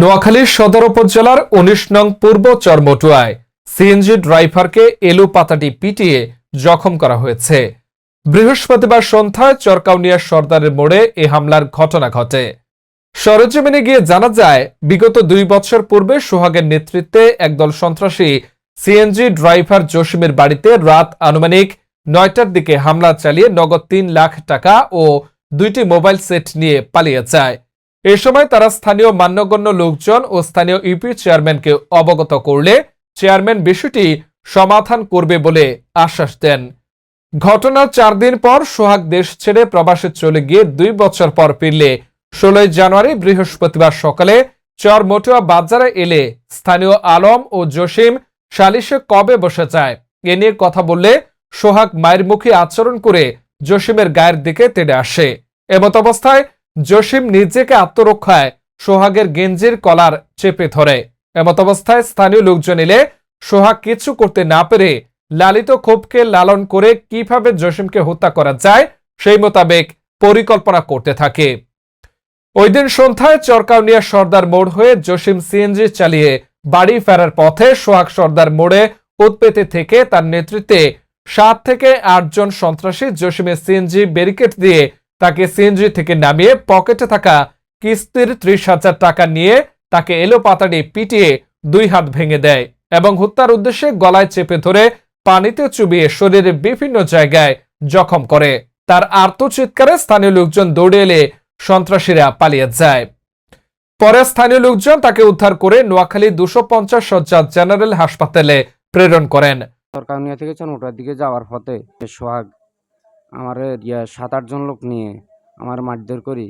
নোয়াখালীর সদর উপজেলার উনিশ নং পূর্ব চরমটুয়ায় সিএনজি ড্রাইভারকে এলু পাতাটি পিটিয়ে জখম করা হয়েছে। বৃহস্পতিবার সন্ধ্যায় চরকাউনিয়া সর্দারের মোড়ে এ হামলার ঘটনা ঘটে। সরেজমিনে গিয়ে জানা যায়, বিগত দুই বছর পূর্বে সোহাগের নেতৃত্বে একদল সন্ত্রাসী সিএনজি ড্রাইভার জসিমের বাড়িতে রাত আনুমানিক নয়টার দিকে হামলা চালিয়ে নগদ তিন লাখ টাকা ও দুইটি মোবাইল সেট নিয়ে পালিয়ে যায়। এ সময় তারা স্থানীয় মান্যগণ্য লোকজন ও স্থানীয় ইউপি চেয়ারম্যানকে অবগত করলে চেয়ারম্যান বিষয়টি সমাধান করবে বলে আশ্বাস দেন। ঘটনার চার দিন পর সোহাগ দেশ ছেড়ে প্রবাসে চলে গিয়ে দুই বছর পর ফিরলে। ষোলোই জানুয়ারি বৃহস্পতিবার সকালে চর মটুয়া বাজারে এলে স্থানীয় আলম ও জসিম সালিশে কবে বসে যায়? এ নিয়ে কথা বললে সোহাগ মায়ের মুখে আচরণ করে জসিমের গায়ের দিকে তেড়ে আসে। এমত অবস্থায় জসিম নিজেকে আত্মরক্ষায় সোহাগের গেঞ্জির কলার চেপে ধরে। এমত অবস্থায় স্থানীয় লোকজন এলে সোহাগ কিছু করতে না পেরে লালিত ক্ষোভকে লালন করে কীভাবে জসিমকে হত্যা করা যায় সেই মোতাবেক পরিকল্পনা করতে থাকে। ওই দিন সন্ধ্যায় চরকাউনিয়া সর্দার মোড় হয়ে জসিম সিএনজি চালিয়ে বাড়ি ফেরার পথে সোহাগ সর্দার মোড়ে উৎপেতে থেকে তার নেতৃত্বে সাত থেকে আটজন সন্ত্রাসী জসিমের সিএনজি ব্যারিকেড দিয়ে তাকে সিএনজি থেকে নামিয়ে পকেটে থাকা কিস্তির ত্রিশ হাজার টাকা নিয়ে তাকে এলো পাতাড়ি পিটিয়ে দুই হাত ভেঙে দেয় এবং হত্যার উদ্দেশ্যে গলায় চেপে ধরে পানিতে চুবিয়ে শরীরের বিভিন্ন জায়গায় জখম করে। তার আর্তচিৎকারে স্থানীয় লোকজন দৌড়ে এলে সন্ত্রাসীরা পালিয়ে যায়। পরে স্থানীয় লোকজন তাকে উদ্ধার করে নোয়াখালী দুশো পঞ্চাশ শয্যা জেনারেল হাসপাতালে প্রেরণ করেন। সরকারনিয়া থেকে চনমোটার দিকে যাওয়ার পথে। সোহাগ আমার ইয়া সাত আটজন লোক নিয়ে আমার মারধর করি।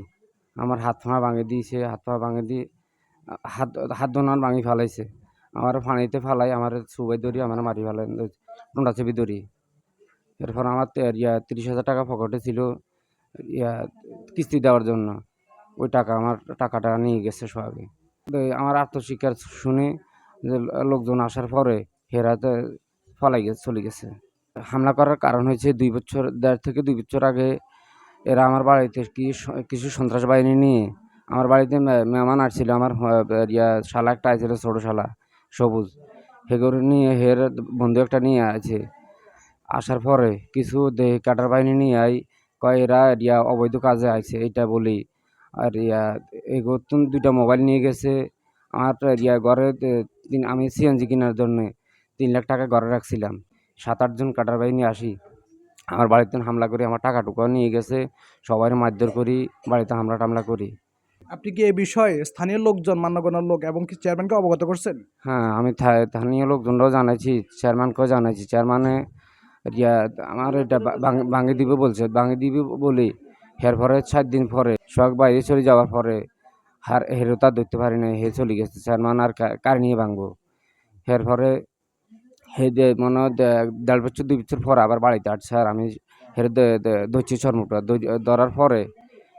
আমার হাত পা ভাঙে দিয়েছে, হাত পা ভাঙে দিয়ে, হাত হাত দোনার ভাঙি ফেলাইছে। আমার পানিতে ফেলাই আমার সুবাই ধরি আমার মারি ফেলাই টোনা চেপি ধরি এরপর আমার ইয়া তিরিশ হাজার টাকা পকেটে ছিল, ইয়া কিস্তি দেওয়ার জন্য। ওই টাকা, আমার টাকাটা নিয়ে গেছে তো আমার আত্মশিক্ষার শুনে যে লোকজন আসার পরে হেরাতে ফলাই গেছে চলে গেছে। হামলা করার কারণ হয়েছে দুই বছর, দেড় থেকে দুই বছর আগে এরা আমার বাড়িতে কি কিছু সন্ত্রাস বাহিনী নিয়ে আমার বাড়িতে মেহমান আসছিল, আমার ইয়া শালা একটা আইছিল, ছোটো শালা, সবুজ। সেগুলো নিয়ে হের বন্ধু একটা নিয়ে আছে আসার পরে কিছু দেহ কাটার বাহিনী নিয়ে আই, কয় এরা ইয়া অবৈধ কাজে আইছে এটা বলি। আর ইয়া এগো দুইটা মোবাইল নিয়ে গেছে। আমার ইয়া ঘরে আমি সিএনজি কেনার জন্যে তিন লাখ টাকা ঘরে রাখছিলাম। সাত আটজন কাটার বাহিনী আসি। আমার বাড়িতে হামলা করি আমার টাকা টুকাও নিয়ে গেছে। সবাই মারধর করি বাড়িতে হামলা টামলা করি। আপনি কি এই বিষয়ে স্থানীয় লোকজন মান্যগণ্য লোক এবং কি চেয়ারম্যানকে অবগত করছেন? হ্যাঁ আমি স্থানীয় লোকজনরাও জানাইছি চেয়ারম্যানকেও জানাইছি। চেয়ারম্যানে ইয়া আমার এটা ভাঙে দিবে বলছে। ভাঙে দিবে বলি এর পরে সাত দিন পরে শখ বাইরে চলে যাওয়ার পরে হার হেরো তার ধরতে পারি না হে চলে গেছে। চেয়ারম্যান আর কার নিয়ে ভাঙবো? এর পরে হে দে মনে দেড় বছর, দুই বছর পরে আবার বাড়িতে আসছে আর আমি হেরে ধরছি শর্মটা ধরার পরে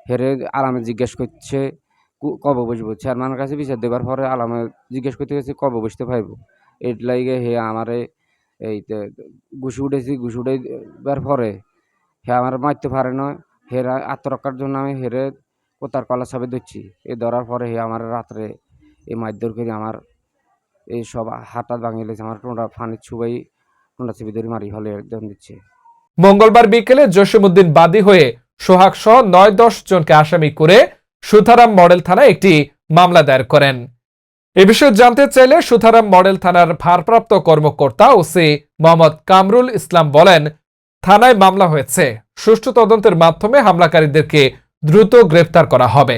হেরে আলামে জিজ্ঞেস করছে কবে বসবো? চেয়ারম্যানের কাছে বিচার দেবার পরে আলামে জিজ্ঞেস করতে গেছে, কবে বসতে পারব? এর লাগে হে আমারে এই ঘুষি উঠেছি, ঘুষি উঠাইবার পরে হে আমার মারতে পারে না। হেরা আত্মরক্ষার জন্য আমি হেরে কোতার কলা সবে ধরছি। এই ধরার পরে হে আমার রাত্রে এই মারধর করে আমার এই সব হাতটা ভাঙিয়ে লেছে আমার টোনা ফানির ছুবাই টোনা চেপে ধরে মারি হলে দেন দিচ্ছে। মঙ্গলবার বিকেলে জসিমউদ্দিন বাদী হয়ে সোহাগ সহ নয় দশ জনকে আসামি করে সুথারাম মডেল থানায় একটি মামলা দায়ের করেন। এ বিষয়ে জানতে চাইলে সুথারাম মডেল থানার ভারপ্রাপ্ত কর্মকর্তা ওসি মোহাম্মদ কামরুল ইসলাম বলেন, থানায় মামলা হয়েছে। সুষ্ঠু তদন্তের মাধ্যমে হামলাকারীদেরকে দ্রুত গ্রেফতার করা হবে।